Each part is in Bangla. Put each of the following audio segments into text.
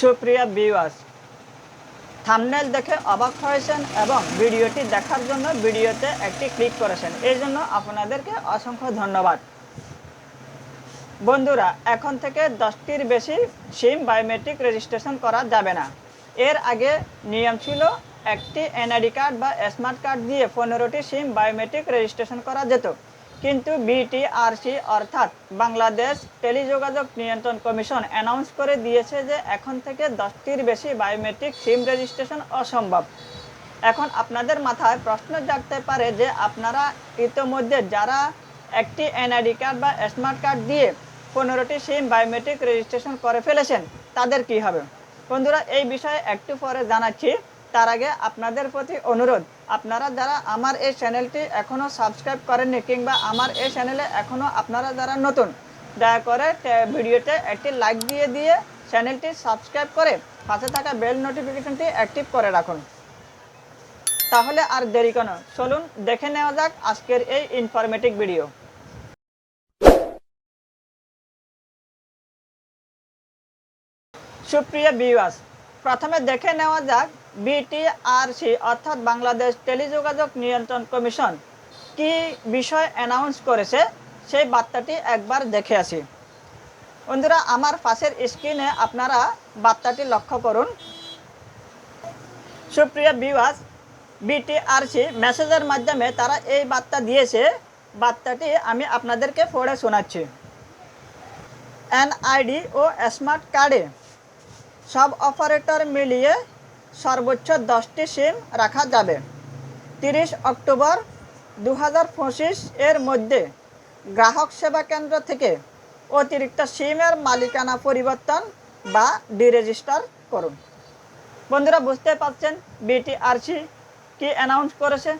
সুপ্রিয়া ভিউয়ার্স থামনেল দেখে অবাক হয়েছেন এবং ভিডিওটি দেখার জন্য ভিডিওতে একটি ক্লিক করেছেন। এই জন্য আপনাদেরকে অসংখ্য ধন্যবাদ। বন্ধুরা, এখন থেকে দশটির বেশি সিম বায়োমেট্রিক রেজিস্ট্রেশন করা যাবে না। এর আগে নিয়ম ছিল একটি এনআইডি কার্ড বা স্মার্ট কার্ড দিয়ে পনেরোটি সিম বায়োমেট্রিক রেজিস্ট্রেশন করা যেত। কিন্তু বিটিআরসি অর্থাৎ বাংলাদেশ টেলিযোগাযোগ নিয়ন্ত্রণ কমিশন অ্যানাউন্স করে দিয়েছে যে এখন থেকে দশটির বেশি বায়োমেট্রিক সিম রেজিস্ট্রেশন অসম্ভব। এখন আপনাদের মাথায় প্রশ্ন জাগতে পারে যে আপনারা ইতোমধ্যে যারা একটি এনআইডি কার্ড বা স্মার্ট কার্ড দিয়ে পনেরোটি সিম বায়োমেট্রিক রেজিস্ট্রেশন করে ফেলেছেন, তাদের কি হবে? বন্ধুরা, এই বিষয়ে একটু পরে জানাচ্ছি। তার আগে আপনাদের প্রতি অনুরোধ আপনারা যারা আমার এই চ্যানেলটি এখনও সাবস্ক্রাইব করেননি কিংবা আমার এই চ্যানেলে এখনও আপনারা যারা নতুন, দয়া করে ভিডিওতে একটি লাইক দিয়ে দিয়ে চ্যানেলটি সাবস্ক্রাইব করে পাশে থাকা বেল নোটিফিকেশনটি অ্যাক্টিভ করে রাখুন। তাহলে আর দেরি কেন? চলুন দেখে নেওয়া যাক আজকের এই ইনফরমেটিভ ভিডিও সুপ্রিয় ভিউয়ার্স প্রথমে দেখে নেওয়া যাক বিটিআরসি, অর্থাৎ বাংলাদেশ টেলিযোগাযোগ নিয়ন্ত্রণ কমিশন, কি বিষয় অ্যানাউন্স করেছে, সেই বার্তাটি একবার দেখে আসি। বন্ধুরা, আমার পাশের স্ক্রিনে আপনারা বার্তাটি লক্ষ্য করুন। সুপ্রিয় ভিউয়ার্স বিটিআরসি মেসেজের মাধ্যমে তারা এই বার্তা দিয়েছে। বার্তাটি আমি আপনাদেরকে পড়ে শোনাচ্ছি। এনআইডি ও স্মার্ট কার্ডে সব অপারেটর মিলিয়ে সর্বোচ্চ দশটি সিম রাখা যাবে। তিরিশ অক্টোবর দু হাজার পঁচিশ এর মধ্যে গ্রাহক সেবা কেন্দ্র থেকে অতিরিক্ত সিমের মালিকানা পরিবর্তন বা ডিরেজিস্টার করুন। বন্ধুরা বুঝতে পারছেন, বিটিআরসি কি অ্যানাউন্স করেছে?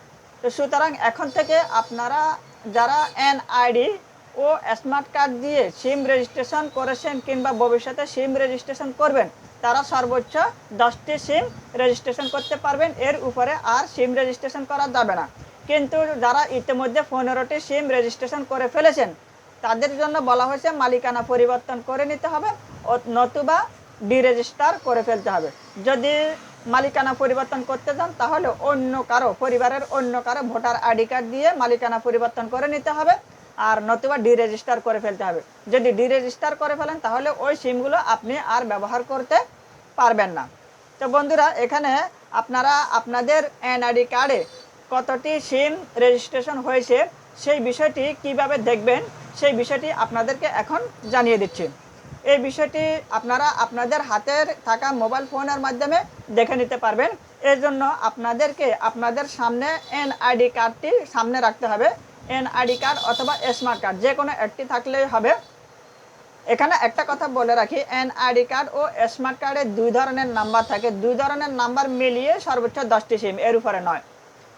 তো সুতরাং এখন থেকে আপনারা যারা এনআইডি ও স্মার্ট কার্ড দিয়ে সিম রেজিস্ট্রেশন করেছেন কিংবা ভবিষ্যতে সিম রেজিস্ট্রেশন করবেন, তারা সর্বোচ্চ দশটি সিম রেজিস্ট্রেশন করতে পারবেন। এর উপরে আর সিম রেজিস্ট্রেশন করা যাবে না। কিন্তু যারা ইতিমধ্যে পনেরোটি সিম রেজিস্ট্রেশন করে ফেলেছেন, তাদের জন্য বলা হয়েছে মালিকানা পরিবর্তন করে নিতে হবে নতুবা ডিরেজিস্টার করে ফেলতে হবে। যদি মালিকানা পরিবর্তন করতে চান, তাহলে অন্য কারও, পরিবারের অন্য কারও ভোটার আইডি কার্ড দিয়ে মালিকানা পরিবর্তন করে নিতে হবে। আর নতুবা ডিরেজিস্টার করে ফেলতে হবে। যদি ডিরেজিস্টার করে ফেলেন, তাহলে ওই সিমগুলো আপনি আর ব্যবহার করতে পারবেন না। তো বন্ধুরা, এখানে আপনারা আপনাদের এনআইডি কার্ডে কতটি সিম রেজিস্ট্রেশন হয়েছে, সেই বিষয়টি কীভাবে দেখবেন, সেই বিষয়টি আপনাদেরকে এখন জানিয়ে দিচ্ছি। এই বিষয়টি আপনারা আপনাদের হাতের থাকা মোবাইল ফোনের মাধ্যমে দেখে নিতে পারবেন। এর জন্য আপনাদেরকে আপনাদের সামনে এনআইডি কার্ডটি সামনে রাখতে হবে। এনআইডি কার্ড অথবা স্মার্ট কার্ড যে কোনো একটি থাকলেই হবে। এখানে একটা কথা বলে রাখি এনআইডি কার্ড ও স্মার্ট কার্ডে দুই ধরনের নাম্বার থাকে। দুই ধরনের নাম্বার মিলিয়ে সর্বোচ্চ দশটি সিম এর উপরে নয়।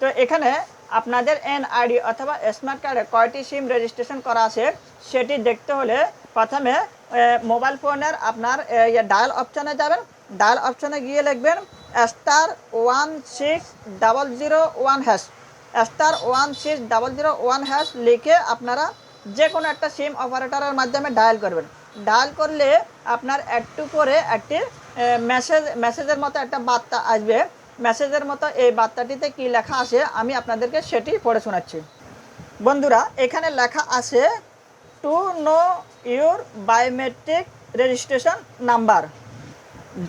তো এখানে আপনাদের এনআইডি অথবা স্মার্ট কার্ডে কয়টি সিম রেজিস্ট্রেশন করা আছে, সেটি দেখতে হলে প্রথমে মোবাইল ফোনের আপনার ডায়াল অপশানে যাবেন। ডায়াল অপশানে গিয়ে লিখবেন star one six double zero one hash star one six double zero one hash লিখে আপনারা যে কোনো একটা সিম অপারেটরের মাধ্যমে ডায়াল করবেন। ডায়াল করলে আপনার একটু করে একটি মেসেজ মেসেজের মতো একটা বার্তা আসবে। মেসেজের মতো এই বার্তাটিতে কি লেখা আছে আমি আপনাদেরকে সেটি পড়ে শোনাচ্ছি। বন্ধুরা, এখানে লেখা আছে to know your biometric registration number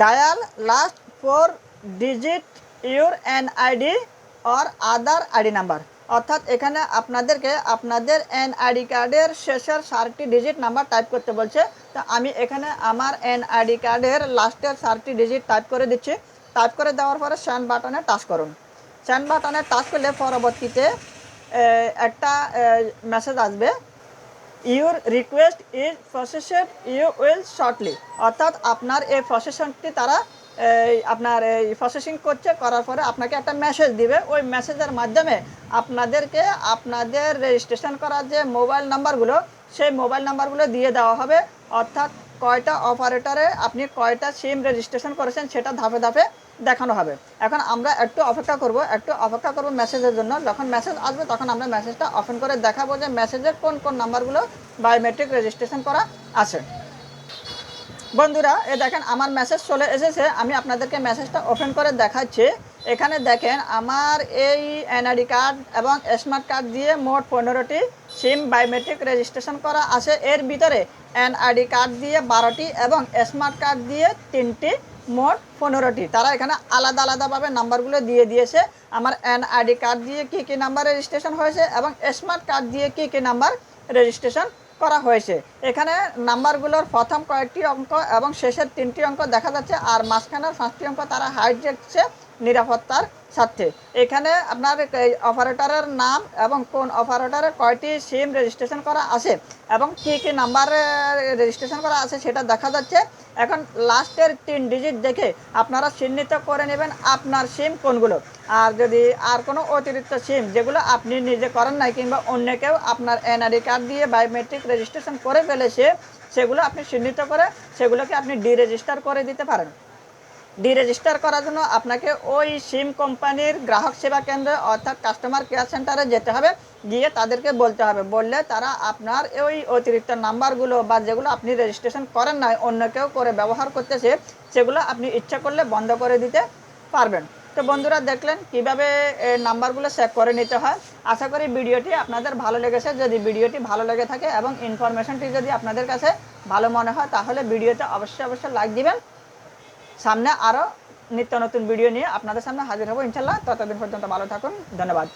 dial last four digit your N or other ID number অর্থাৎ এখানে আপনাদেরকে আপনাদের এন আইডি কার্ডের শেষের চারটি ডিজিট নাম্বার টাইপ করতে বলছে। তো আমি এখানে আমার এন আইডি কার্ডের লাস্টের চারটি ডিজিট টাইপ করে দিচ্ছি। টাইপ করে দেওয়ার পরে স্যান্ড বাটনে টাচ করুন। স্যান্ড বাটনে টাচ করলে পরবর্তীতে একটা মেসেজ আসবে। Your request is processed you will shortly অর্থাৎ আপনার এই প্রসেসনটি তারা আপনার এই প্রসেসিং করছে, করার পরে আপনাকে একটা মেসেজ দিবে। ওই মেসেজের মাধ্যমে আপনাদেরকে আপনাদের রেজিস্ট্রেশন করা যে মোবাইল নাম্বারগুলো সেই মোবাইল নাম্বারগুলো দিয়ে দেওয়া হবে। অর্থাৎ কয়টা অপারেটরে আপনি কয়টা সিম রেজিস্ট্রেশন করেছেন সেটা ধাপে ধাপে দেখানো হবে। এখন আমরা একটু অপেক্ষা করব, একটু অপেক্ষা করব মেসেজের জন্য। যখন মেসেজ আসবে, তখন আমরা মেসেজটা ওপেন করে দেখাবো যে মেসেজের কোন কোন নাম্বারগুলো বায়োমেট্রিক রেজিস্ট্রেশন করা আছে। বন্ধুরা, এ দেখেন, আমার মেসেজ চলে এসেছে। আমি আপনাদেরকে মেসেজটা ওপেন করে দেখাচ্ছি। এখানে দেখেন, আমার এই এনআইডি কার্ড এবং স্মার্ট কার্ড দিয়ে মোট পনেরোটি সিম বায়োমেট্রিক রেজিস্ট্রেশন করা আছে। এর ভিতরে এনআইডি কার্ড দিয়ে বারোটি এবং স্মার্ট কার্ড দিয়ে তিনটি, মোট পনেরোটি। তারা এখানে আলাদা আলাদাভাবে নাম্বারগুলো দিয়ে দিয়েছে। আমার এনআইডি কার্ড দিয়ে কী কী নাম্বার রেজিস্ট্রেশন হয়েছে এবং স্মার্ট কার্ড দিয়ে কী কী নাম্বার রেজিস্ট্রেশন করা হয়েছে। এখানে নাম্বারগুলোর প্রথম কয়েকটি অঙ্ক এবং শেষের তিনটি অঙ্ক দেখা যাচ্ছে, আর মাঝখানের পাঁচটি অঙ্ক তারা হাইট দেখছে নিরাপত্তার স্বার্থে এখানে আপনার অপারেটরের নাম এবং কোন অপারেটরের কয়টি সিম রেজিস্ট্রেশন করা আছে এবং কী কী নাম্বারে রেজিস্ট্রেশন করা আছে সেটা দেখা যাচ্ছে। এখন লাস্টের তিন ডিজিট দেখে আপনারা চিহ্নিত করে নেবেন আপনার সিম কোনগুলো। আর যদি আর কোনো অতিরিক্ত সিম যেগুলো আপনি নিজে করেন নাই কিংবা অন্য কেউ আপনার এনআরডি কার্ড দিয়ে বায়োমেট্রিক রেজিস্ট্রেশন করে ফেলেছে, সেগুলো আপনি চিহ্নিত করে সেগুলোকে আপনি ডি রেজিস্টার করে দিতে পারেন। ডি রেজিস্টার করার জন্য আপনাকে ওই সিম কোম্পানির গ্রাহক সেবা কেন্দ্রে অর্থাৎ কাস্টমার কেয়ার সেন্টারে যেতে হবে। গিয়ে তাদেরকে বলতে হবে। বললে তারা আপনার ওই অতিরিক্ত নাম্বারগুলো বা যেগুলো আপনি রেজিস্ট্রেশন করেন নাই, অন্য কেউ করে ব্যবহার করতেছে, সেগুলো আপনি ইচ্ছা করলে বন্ধ করে দিতে পারবেন। তো বন্ধুরা দেখলেন কীভাবে নাম্বারগুলো সেভ করে নিতে হয়। আশা করি ভিডিওটি আপনাদের ভালো লেগেছে। যদি ভিডিওটি ভালো লেগে থাকে এবং ইনফরমেশনটি যদি আপনাদের কাছে ভালো মনে হয়, তাহলে ভিডিওতে অবশ্যই অবশ্যই লাইক দিবেন। সামনে আরও নিত্য নতুন ভিডিও নিয়ে আপনাদের সামনে হাজির হব ইনশাল্লাহ ততদিন পর্যন্ত ভালো থাকুন। ধন্যবাদ।